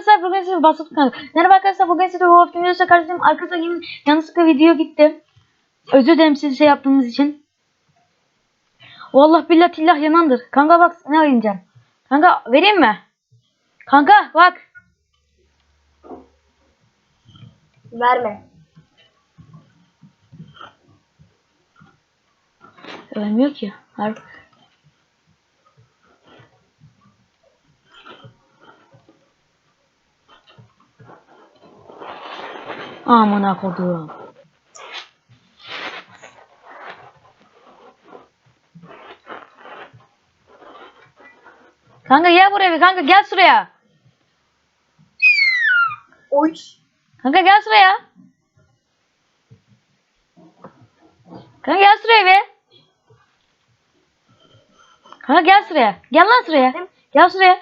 arkadaşlar bugün size basit kanka. Merhaba arkadaşlar bugün size Wolf videosu karşınızdayım. Arkadaşlar yine yanlışlıkla video gitti. Özür dilerim size şey yaptığımız için. Vallahi billah tillah yanandır. Kanka bak ne oynayacağım. Kanka vereyim mi? Kanka bak. Verme. Ölmüyor ki. Harbi. Amına kodum. Kanka gel buraya bir kanka gel şuraya. Oy. Kanka gel şuraya. Kanka gel şuraya be. Kanka gel şuraya. Gel lan şuraya. Gel şuraya.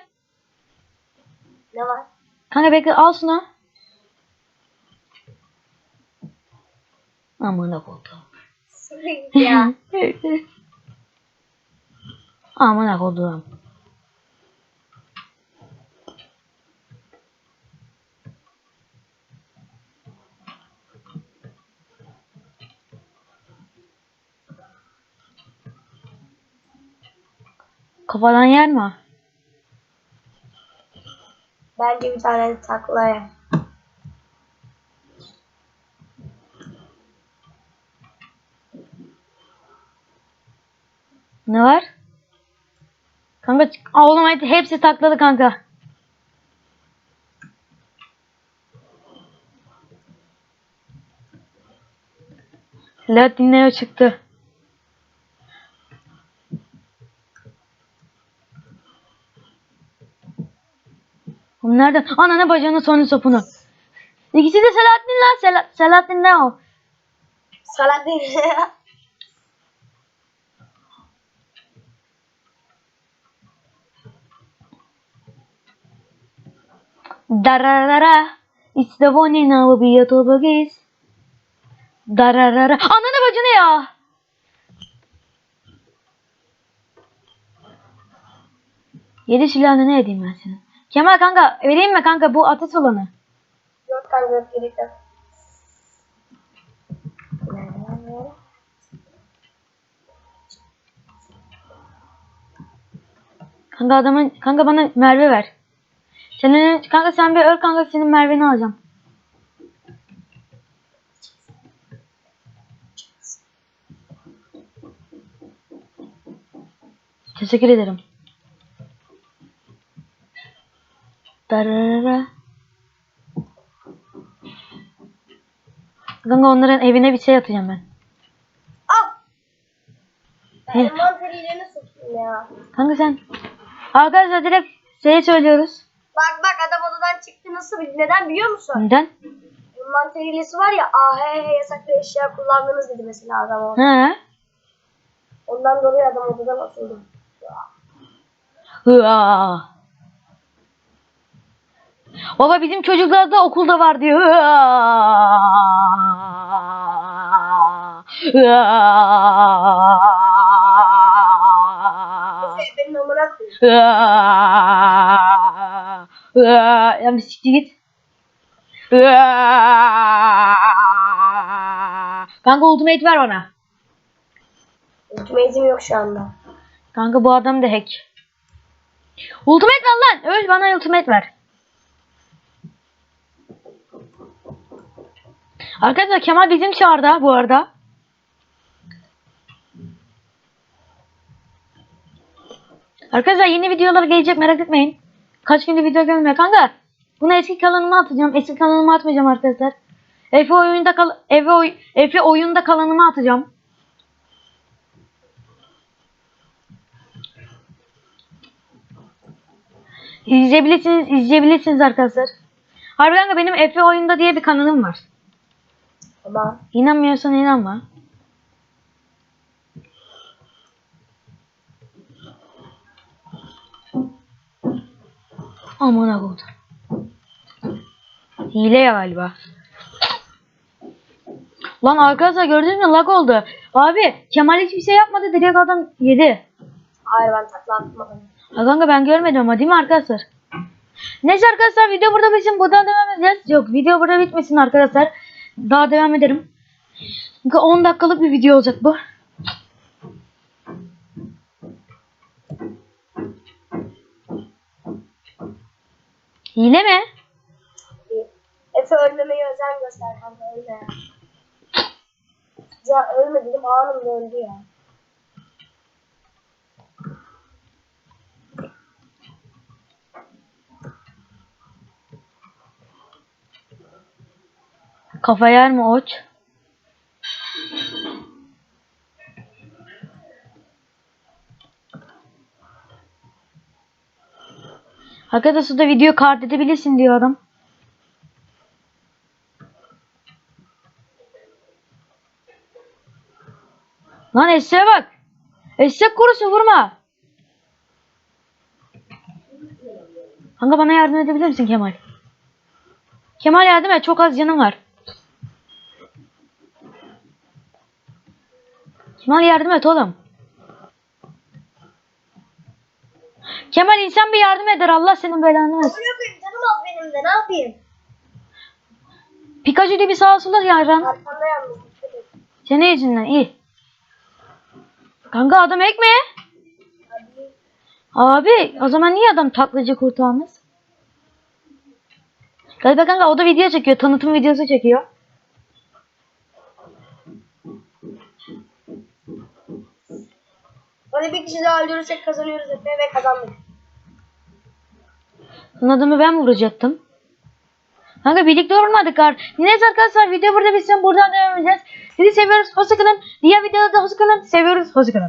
Ne var? Kanka bekle al şunu. Amına kodum. ya. Amına kodum. Kafadan yer mi? Bence bir tane taklaya. Ne var? Kanka oğlum hadi hepsi takladı kanka. Silah dinleye çıktı. Oğlum nereden? Ananı bacağını sonu sopunu. İkisi de Selahattin lan. Sel Selahattin ne o? Salak Dararara. It's the one in our Biotobagis. Dararara. Ananı bacını ya. Yedi silahını ne edeyim ben senin? Kemal kanka vereyim mi kanka bu ateş olanı? yok kanka yok gerek yok. Kanka adamın kanka bana Merve ver. Senin kanka sen bir öl kanka senin Merve'ni alacağım. Teşekkür ederim. Dararara. Kanka onların evine bir şey atacağım ben. Al. He. Envanteriyle nasıl tutayım ya? Kanka sen. Arkadaşlar direkt şey söylüyoruz. Bak bak adam odadan çıktı nasıl bil- neden biliyor musun? Neden? Envanterilesi var ya AHH yasaklı eşya kullandınız dedi mesela adam orada. He? Ondan dolayı adam odadan atıldı. Hıa. Baba bizim çocuklar da okulda var diyor. Hıa. Hıa. Benim amına koyayım. Ya bir siktir git. Kanka ultimate ver bana. Ultimate'im yok şu anda. Kanka bu adam da hack. Ultimate ver lan. Öl bana ultimate ver. Arkadaşlar Kemal bizim çağırdı bu arada. Arkadaşlar yeni videolar gelecek merak etmeyin. Kaç gündür video gelmiyor kanka. Bunu eski kanalıma atacağım. Eski kanalıma atmayacağım arkadaşlar. Efe oyunda kal Efe, oy Efe oyunda kalanıma atacağım. İzleyebilirsiniz, izleyebilirsiniz arkadaşlar. Harbi kanka benim Efe oyunda diye bir kanalım var. Ama İnanmıyorsan inanma. Aman akıllı. Hile ya galiba. Lan arkadaşlar gördünüz mü lag oldu. Abi Kemal hiçbir şey yapmadı direkt adam yedi. hayır ben takla atmadım. Ha kanka ben görmedim ama değil mi arkadaşlar? Neyse arkadaşlar video burada bitsin. Buradan devam edeceğiz. Yok video burada bitmesin arkadaşlar. Daha devam ederim. Çünkü 10 dakikalık bir video olacak bu. Hile mi? Efe ölmemeye özen göster kanka ölme. Ya ölme dedim anında öldü ya. Kafa yer mi oç? Arkadaşlar da video kart edebilirsin diyor adam. Lan eşeğe bak. Eşek kurusu vurma. Kanka bana yardım edebilir misin Kemal? Kemal yardım et. Çok az canım var. Kemal yardım et oğlum. Kemal insan bir yardım eder. Allah senin belanı versin. Amına koyayım canım az benim de ne yapayım? Pikachu bir sağa sola yaran. Arkanda yalnız. dikkat et. Senin yüzünden iyi. Kanka adam ekme. Hadi. Abi o zaman niye adam taklacı kurtarmaz? Galiba kanka o da video çekiyor. Tanıtım videosu çekiyor. Hadi bir kişi daha öldürürsek kazanıyoruz Efe ve kazandık. Son adamı ben vuracaktım. Kanka birlikte vurmadık ar. Neyse arkadaşlar video burada bitsin. Buradan devam edeceğiz. Sizi seviyoruz. Hoşçakalın. Diğer videoda da hoşçakalın. Seviyoruz. Hoşçakalın.